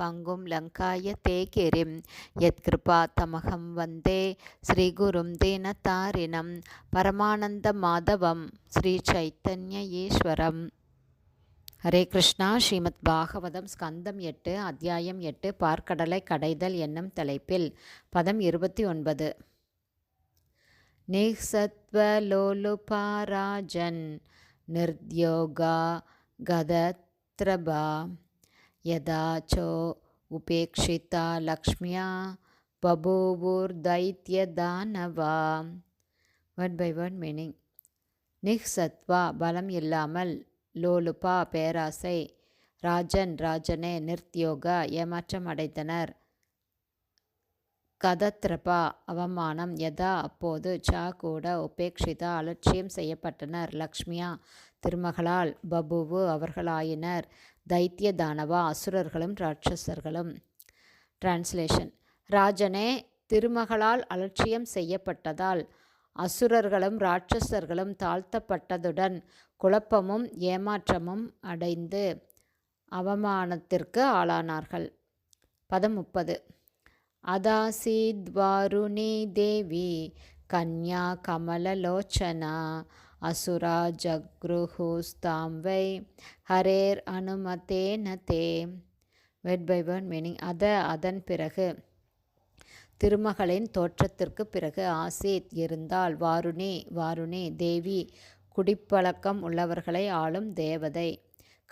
பங்கும் லங்காய தேகெரிம். யத்கிருபா தமகம் வந்தே. ஸ்ரீகுரும் தீனதாரிணம் பரமானந்த மாதவம். ஸ்ரீ சைத்தன்ய ஈஸ்வரம். ஹரே கிருஷ்ணா. ஸ்ரீமத் பாகவதம் ஸ்கந்தம் எட்டு அத்தியாயம் எட்டு பார்க்கடலை கடைதல் என்னும் தலைப்பில். பதம் இருபத்தி ஒன்பது. நிசத்வலோலுபாராஜன். நிர்த்யோகா கதத்ரபா. யதாச்சோ உபேக்ஷிதா லக்ஷ்மியா பபூவூர் தைத்திய தானவா ஒன் பை ஒன் மீனிங் நிஹ் சத்வா பலம் இல்லாமல் லோலுபா பேராசை ராஜன் ராஜனே நிர்த்தியோக ஏமாற்றம் அடைந்தனர். கதத்ரபா அவமானம் எதா அப்போது சா கூட உபேக்ஷிதா அலட்சியம் செய்யப்பட்டனர். லக்ஷ்மியா திருமகளால் பபுவு அவர்களாயினர். தைத்திய தானவா அசுரர்களும் ராட்சசர்களும். டிரான்ஸ்லேஷன் ராஜனே திருமகளால் அலட்சியம் செய்யப்பட்டதால் அசுரர்களும் ராட்சசர்களும் தாழ்த்தப்பட்டதுடன் குழப்பமும் ஏமாற்றமும் அடைந்து அவமானத்திற்கு ஆளானார்கள். பதம் முப்பது அதாசீத் வாருணி தேவி கன்யா கமலலோச்சனா அசுரா ஜக்ருஹூஸ்தாம் வை ஹரேர் அனுமதே நதே வெட் பை ஒன் மீனிங் அத அதன் பிறகு. திருமகளின் தோற்றத்திற்கு பிறகு ஆசித் இருந்தால் வாருணி வாருணி தேவி குடிப்பழக்கம் உள்ளவர்களை ஆளும் தேவதை.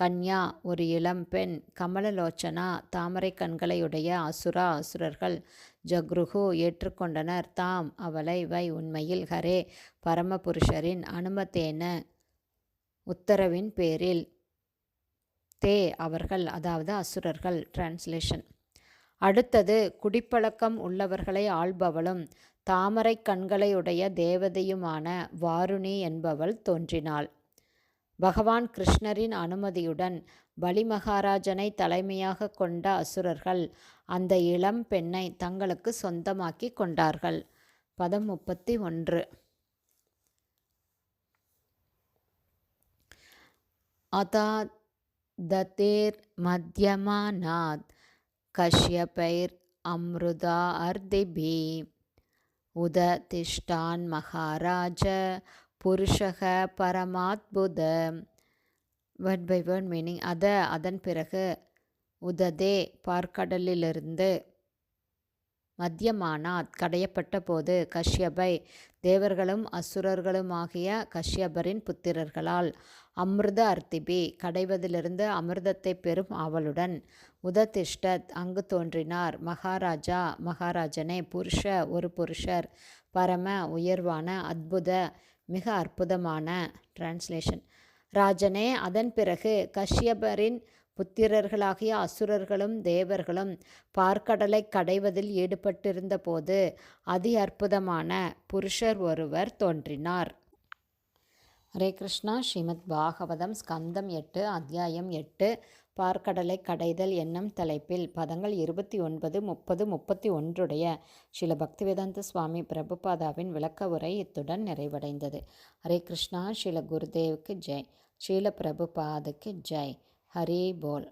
கன்யா ஒரு இளம்பெண் கமலலோச்சனா தாமரை கண்களையுடைய அசுரா அசுரர்கள் ஜக்ருகு ஏற்றுக்கொண்டனர். தாம் அவளை வை உண்மையில் ஹரே பரமபுருஷரின் அனுமத்தேன உத்தரவின் பேரில் தே அவர்கள் அதாவது அசுரர்கள் டிரான்ஸ்லேஷன் அடுத்தது குடிப்பழக்கம் உள்ளவர்களை ஆள்பவளும் தாமரை கண்களையுடைய தேவதையுமான வாருணி என்பவள் தோன்றினாள். பகவான் கிருஷ்ணரின் அனுமதியுடன் பலிமகாராஜனை தலைமையாக கொண்ட அசுரர்கள் அந்த இளம் பெண்ணை தங்களுக்கு சொந்தமாக்கி கொண்டார்கள். பதம் முப்பத்தி ஒன்று. அதா ததேர் மத்தியமானாத் கஷ்யபைர் அம்ருதா அர்திபி உத திஷ்டான் மகாராஜ புருஷக பரமாத்புத வேர்ட் பை வேர்ட் மீனிங் அத அதன் பிறகு உததே பார்க்கடலிலிருந்து மத்தியமானாத் கடையப்பட்ட போது கஷ்யபை தேவர்களும் அசுரர்களுமாகிய கஷ்யபரின் புத்திரர்களால் அமிர்த அர்த்திபி கடைவதிலிருந்து அமிர்தத்தை பெறும் அவளுடன் உததிஷ்டத் அங்கு தோன்றினார். மகாராஜா மகாராஜனே புருஷ ஒரு புருஷர் பரம உயர்வான அத்புத மிக அற்புதமான டிரான்ஸ்லேஷன் ராஜனே அதன் பிறகு கஷ்யபரின் புத்திரர்களாகிய அசுரர்களும் தேவர்களும் பார்க்கடலை கடைவதில் ஈடுபட்டிருந்த போது அதி அற்புதமான புருஷர் ஒருவர் தோன்றினார். ஹரே கிருஷ்ணா. ஸ்ரீமத் பாகவதம் ஸ்கந்தம் எட்டு அத்தியாயம் எட்டு பார்க்கடலை கடைதல் என்னும் தலைப்பில் பதங்கள் இருபத்தி ஒன்பது முப்பது முப்பத்தி ஒன்றுடைய ஸ்ரீல பக்திவேதாந்த சுவாமி பிரபுபாதாவின் விளக்க உரை இத்துடன் நிறைவடைந்தது. ஹரே கிருஷ்ணா ஸ்ரீல குருதேவுக்கு ஜெய் ஸ்ரீல பிரபுபாதுக்கு ஜெய் ஹரே போல்.